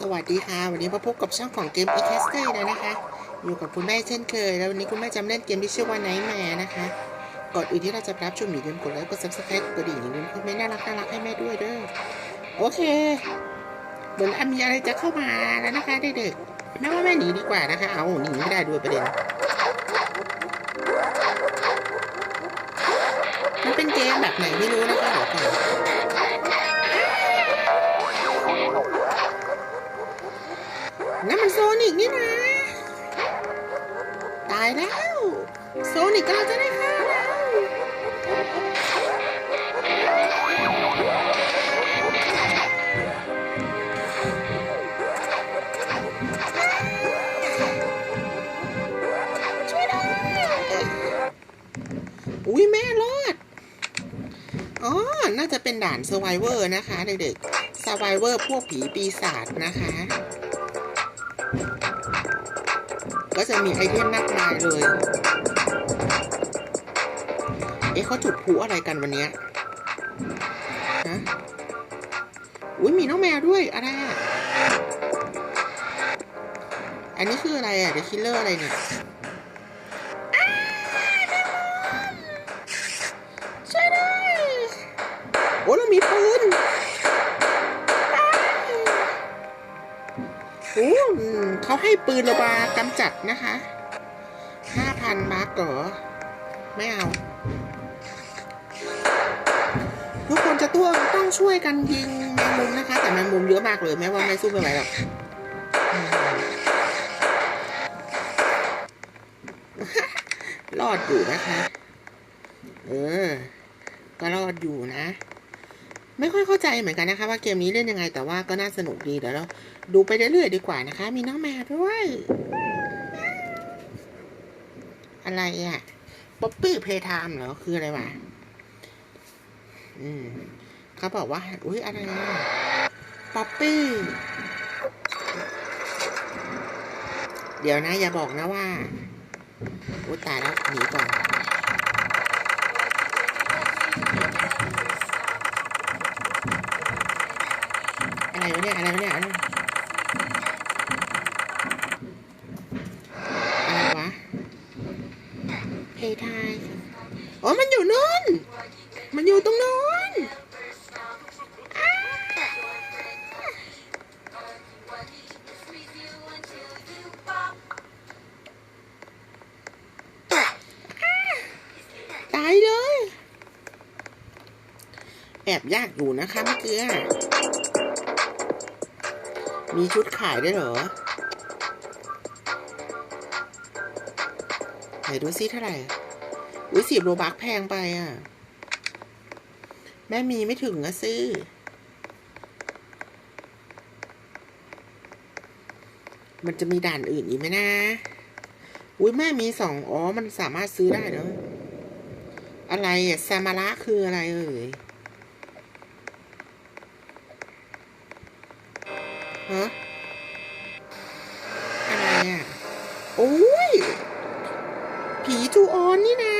สวัสดีค่ะ วันนี้มาพบกับช่องของเกม e c a s t e r แล้วนะคะ อยู่กับคุณแม่เช่นเคย แล้ววันนี้คุณแม่จำเล่นเกมที่ชื่อว่า Nightmare นะคะ ก่อนอื่นที่เราจะรับชมอย่าลืมกดไลค์กด subscribe กดกระดิ่งอย่าลืมคอมเมนต์น่ารักน่ารักให้แม่ด้วยเด้อโอเคเหมือนมีอะไรจะเข้ามาแล้วนะคะเด็กๆแม่ว่าแม่หนีดีกว่านะคะเอาหนีไม่ได้ด้วยประเด็นมันเป็นเกมแบบไหนไม่รู้นะคะายแล้วโซนิกกำลังจะได้ฆ่าแล้วช่วยด้วยอุ้ยแม่รอดอ๋อ น่าจะเป็นด่าน Survivor นะคะเด็กๆ Survivor พวกผีปีศาจนะคะ ก็จะมีไอเทมมากมายเลย เอ๊ะเขาจุดพลุอะไรกันวันเนี้ยฮะอุ้ยมีน้องแมวด้วย อะไรอะ อันนี้คืออะไรอะเดอะคิลเลอร์อะไรเนี่ยอ้าแมงมุมช่วยด้วยโอ้เรามีปืน เขาให้ปืนรามากำจัดนะคะห้าพันบาทเหรอ ไม่เอา ทุกคนจะต้องต้องช่วยกันยิงแมงมุมนะคะ แต่แมงมุมเยอะมากเลยแม้ว่าไม่สู้ไม่ไหวหรอกรอดอยู่นะคะ เออ ก็รอดอยู่นะ ไม่ค่อยเข้าใจเหมือนกันนะคะ ว่าเกมนี้เล่นยังไงแต่ว่าก็น่าสนุกดีเดี๋ยวเราดูไปเรื่อยๆดีกว่านะคะ มีน้องแมวด้วย อะไรอะป๊อปปี้เพย์ไทม์เหรอคืออะไรวะอืมเขาบอกว่า อุ้ยอะไรอะป๊อปปี้เดี๋ยวนะ อย่าบอกนะว่าอุ้ยตายแล้วหนีก่อน อะไรวะเนี่ยอะไรวะเนี่ยอะไรอะไรวะเพทายอ๋อมันอยู่นู่น มันอยู่ตรงนู้นตายเลย แอบยากอยู่นะคะเมื่อกี้ มีชุดขายด้วยเหรอ ไหนดูซิเท่าไหร่ อุ้ยสิบโลบักแพงไปอะ แม่มีไม่ถึงอะซื้อ มันจะมีด่านอื่นอีกไหมนะ อุ้ยแม่มีสองอ๋อ มันสามารถซื้อได้เนอะอะไรอะซามาระคืออะไรเอ่ย ฮะอะไรอะโอ้ย ผีจูออนนี่นะ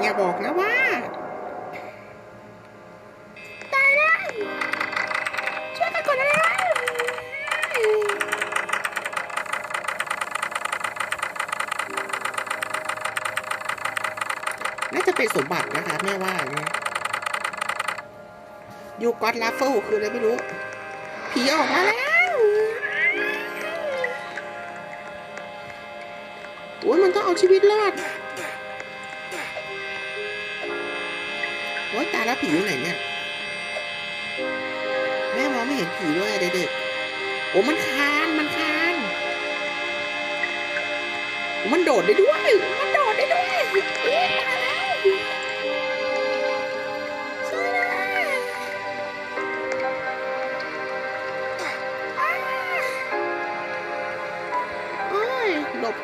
อย่าบอกนะว่า ตายแล้วช่วยกันก่อนนะน่าจะเป็นสมบัตินะคะแม่ว่านะ ยูกอตลาเฟลคืออะไรไม่รู้ ผีออกมาแล้วโอ้ยมันต้องเอาชีวิตรอดโอ๊ยตายแล้วผีอยู่ไหนเนี่ย แม่มองไม่เห็นผีด้วยเด็กๆโอ้มันคานมันคาน มันโดดได้ด้วย มันโดดได้ด้วยเอ๊ะตายแล้ว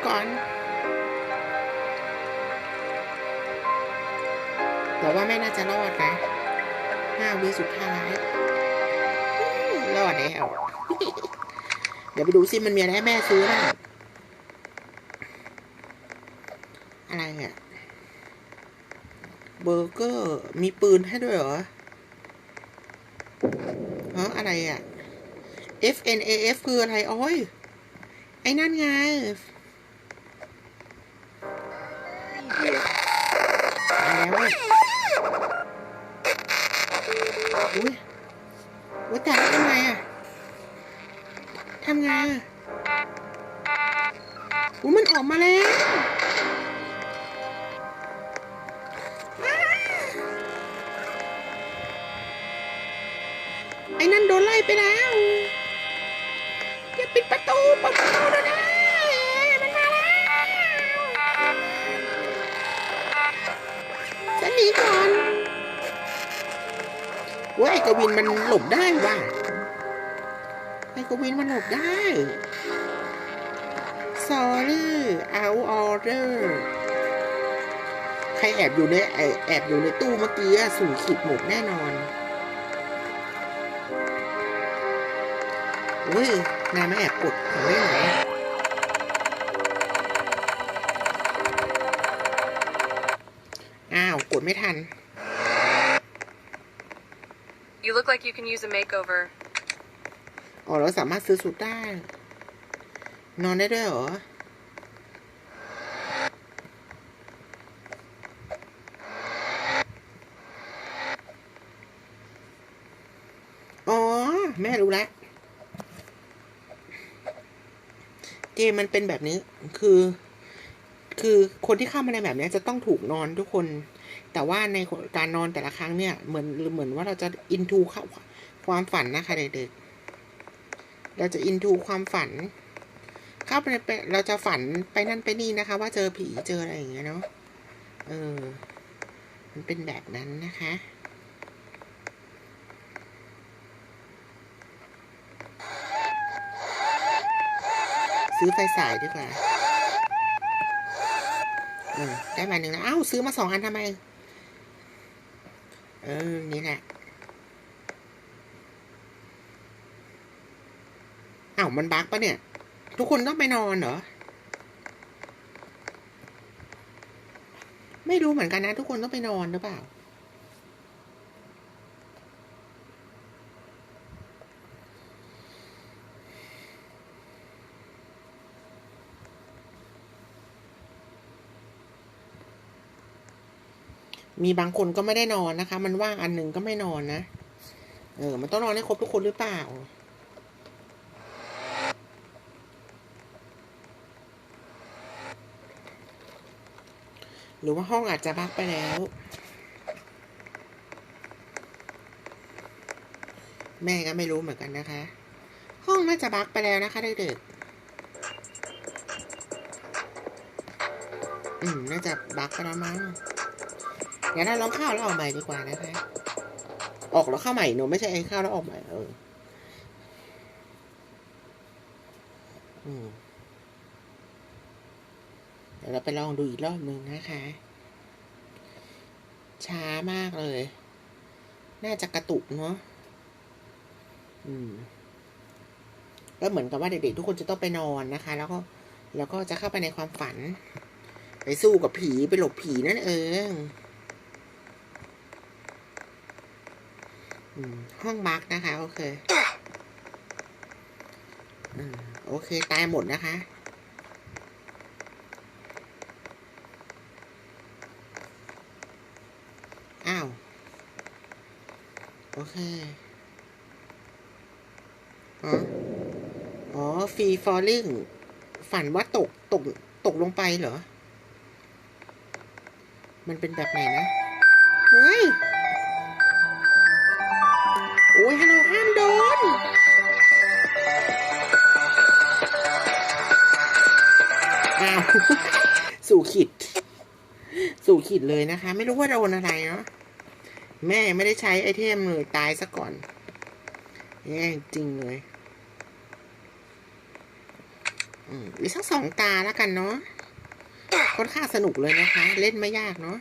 ก่อนแต่ว่าไม่น่าจะรอดนะห้าวิสุดท้ายรอดแล้ว เดี๋ยวไปดูซิมันมีอะไรให้แม่ซื้อนะอะไรอะเบอร์เกอร์มีปืนให้ด้วยเหรอเฮะอะไรอะ F N A F คืออะไร โอ้ย ไอ้นั่นไง อ้นั่นโดนไปแล้วอย่าปิดประตูเปิดประตูเดี๋ยวนะมันมาแล้วฉันหนีก่อนเว้ยไอ้กวินมันหลบได้ว่ะไอ้กวินมันหลบได้ sorry out order ใครแอบอยู่ในไอแอบอยู่ในตู้เมื่อกี้สูงขีดหมดแน่นอน เฮ้ย นายมาแอบกดของได้ไหนอะอ้าว กดไม่ทัน You look like you can use a makeover. อ๋อ เราสามารถซื้อสูตรได้ นอนได้ด้วยเหรออ๋อ แม่รู้แล้ว เกมมันเป็นแบบนี้ คือ คือคนที่เข้ามาในแบบนี้จะต้องถูกนอนทุกคน แต่ว่าในการนอนแต่ละครั้งเนี่ย เหมือนเหมือนว่าเราจะอินทูเข้าความฝันนะคะเด็กๆ เราจะอินทูความฝัน เข้าไปเราจะฝันไปนั่นไปนี่นะคะ ว่าเจอผีเจออะไรอย่างเงี้ยเนาะ เออ มันเป็นแบบนั้นนะคะ ซื้อไฟสายดีกว่าเออได้มาหนึ่งแล้วอ้าวซื้อมาสองอันทำไม เออ นี่แหละอ้าวมันบั๊กปะเนี่ย ทุกคนต้องไปนอนเหรอ ไม่รู้เหมือนกันนะ ทุกคนต้องไปนอนหรือเปล่า มีบางคนก็ไม่ได้นอนนะคะ มันว่างอันหนึ่งก็ไม่นอนนะ เออ มันต้องนอนให้ครบทุกคนหรือเปล่า หรือว่าห้องอาจจะบักไปแล้ว แม่ก็ไม่รู้เหมือนกันนะคะ ห้องน่าจะบักไปแล้วนะคะเด็กๆ อืม น่าจะบักไปแล้วมั้ง เดี๋ยวเราลองเข้าแล้วออกใหม่ดีกว่านะคะ ออกแล้วเข้าใหม่หนูไม่ใช่ไอ้เข้าแล้วออกใหม่เอออืมเดี๋ยวเราไปลองดูอีกรอบหนึ่งนะคะ ช้ามากเลย น่าจะกระตุกเนาะอืมก็เหมือนกับว่าเด็กๆทุกคนจะต้องไปนอนนะคะ แล้วก็แล้วก็จะเข้าไปในความฝัน ไปสู้กับผีไปหลบผีนั่นเอง อืม ห้องบักนะคะ โอเคอืมโอเค ตายหมดนะคะ อ้าว โอเคอ๋ออ๋อฟรีฟอลลิ่งฝันว่าตก ตก ตกลงไปเหรอ มันเป็นแบบไหนนะ เฮ้ย อ้ยฮัลโหลห้ามโดน อ้าว สู่ขิด สู่ขิดเลยนะคะ ไม่รู้ว่าโดนอะไรเนาะ แม่ไม่ได้ใช้ไอเทมเลยตายซะก่อน แย่จริงเลย อืมอีกสักสองตาแล้วกันเนาะค่อนข้างสนุกเลยนะคะ เล่นไม่ยากเนาะ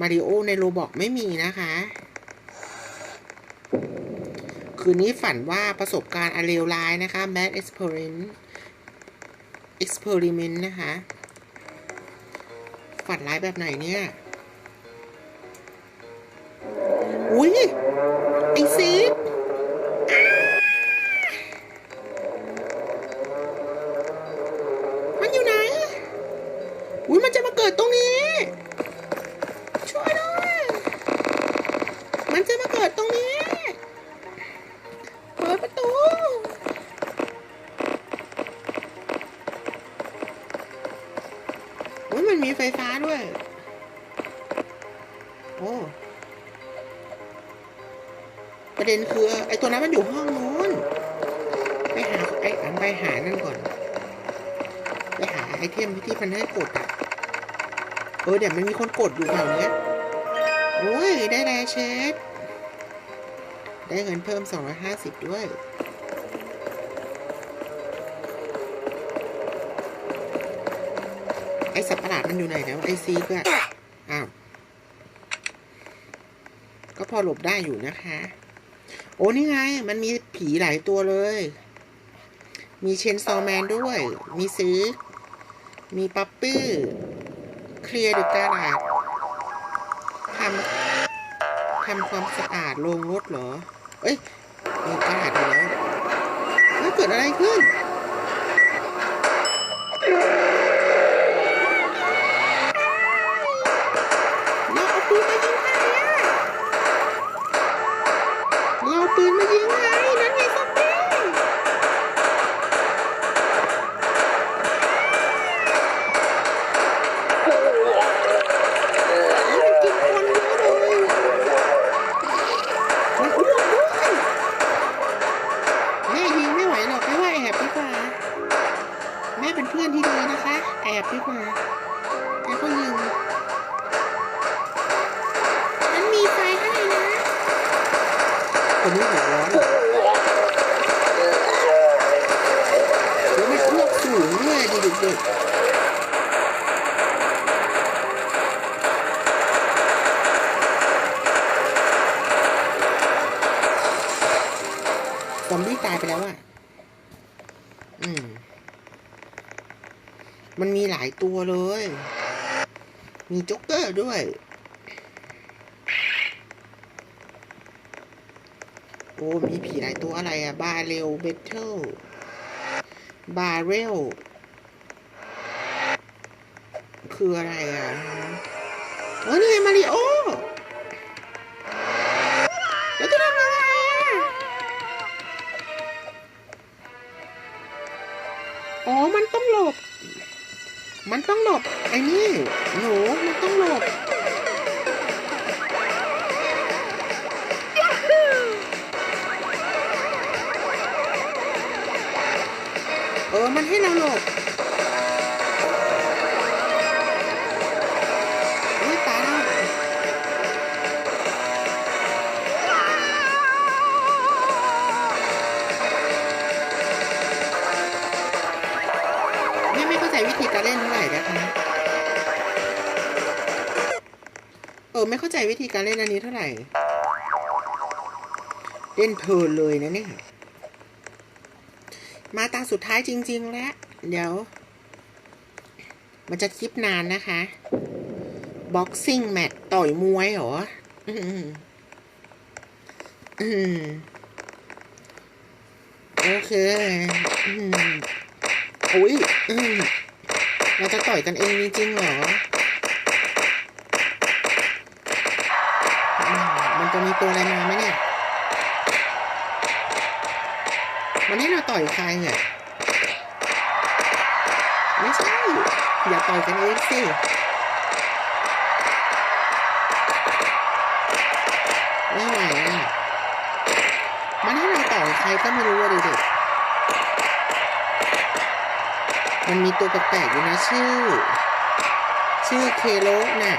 มาริโอในโรบอกไม่มีนะคะ คืนนี้ฝันว่าประสบการณ์อันเลวร้ายนะคะ mad experiment experiment นะคะ ฝันร้ายแบบไหนเนี่ย อุ้ยไอซีมันอยู่ไหน อุ้ยมันจะมาเกิดตรงนี้ ด็นคือไอ้ตัวนั้นมันอยู่ห้องนู้นไปหาไอ้อันไปหานั่นก่อน ไปหาไอเทมที่มันให้กดอะเออเดี๋ยวมันมีคนกดอยู่แถวเนี้ยโอ้ยได้แรเชฟได้เงินเพิ่ม 250 ด้วยไอสัตว์ประหลาดมันอยู่ไหนแล้วไอซีก็อ้าว ก็พอหลบได้อยู่นะคะ โอ้นี่ไง มันมีผีหลายตัวเลย มีเชนซอแมนด้วย มีซื้อ มีปั๊ปปี้เคลียร์เดอะการาดทำทำความสะอาดโรงรถเหรอ เอ้ยโออกระดอยู่แล้วแล้วเกิดอะไรขึ้น ตายไปแล้วอะอืม มันมีหลายตัวเลย มีจ็อกเกอร์ด้วย โอ้ มีผีหลายตัวอะไรอะบาเรลเบเทลบาเรลคืออะไรอะโอ้นี่มาริโอ มันต้องหลบไอ้นี่หนูมันต้องหลบเออมันให้เราหลบ อไม่เข้าใจวิธีการเล่นอันนี้เท่าไหร่ เล่นเพลินเลยนะเนี่ย มาตาสุดท้ายจริง ๆ แล้ว เดี๋ยว มันจะคลิปนานนะคะ boxing match ต่อยมวยเหรออืมโอเคอืมอุ้ยอืมเราจะต่อยกันเองจริงๆเหรอ ตัวอะไรมาไหมเนี่ยวันนี้เราต่อยใครอะไม่ใช่ อย่าต่อยกันเองสิไม่ไหวอะ มันให้เราต่อยใครก็ไม่รู้อะเด็กๆมันมีตัวแปลกๆอยู่นะชื่อ ชื่อเคโลน่ะ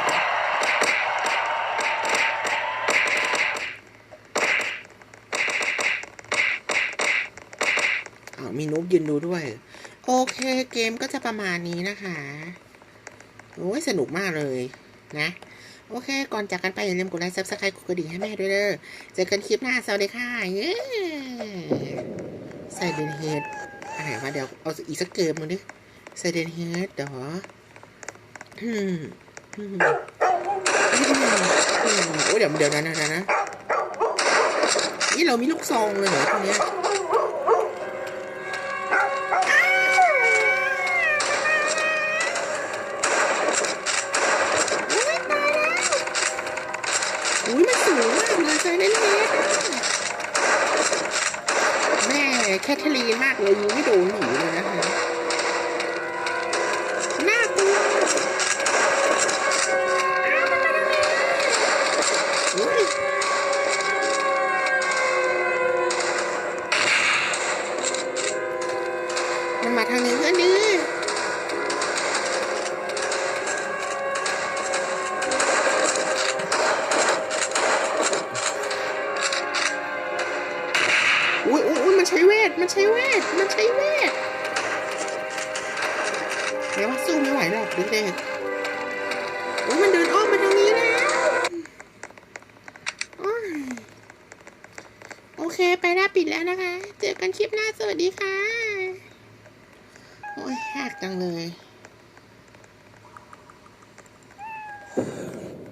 ยืนดูด้วย โอเคเกมก็จะประมาณนี้นะคะโอ้ยสนุกมากเลยนะ โอเค ก่อนจากกันไป อย่าลืมกดไลค์ซับสไครต์กดกระดิ่งให้แม่ด้วยเด้อเจอกันคลิปหน้า สวัสดีค่ะ เย้ไซเดนเฮดอะไรวะเดี๋ยวเอาอีกสักเกมมาดิไซเดนเฮดเดี๋ยวอืมอืมโอ้ยเดี๋ยวเดี๋ยวนะนะนะนะนี่เรามีลูกซองเลยเหรอตรงเนี้ย แคทลีนมากเลยยูไม่โดนหนีเลยนะคะ ใช้เวท มันใช้เวท มันใช้เวทแม้ว่าสู้ไม่ไหวหรอกเด็กๆอุ้ยมันเดิน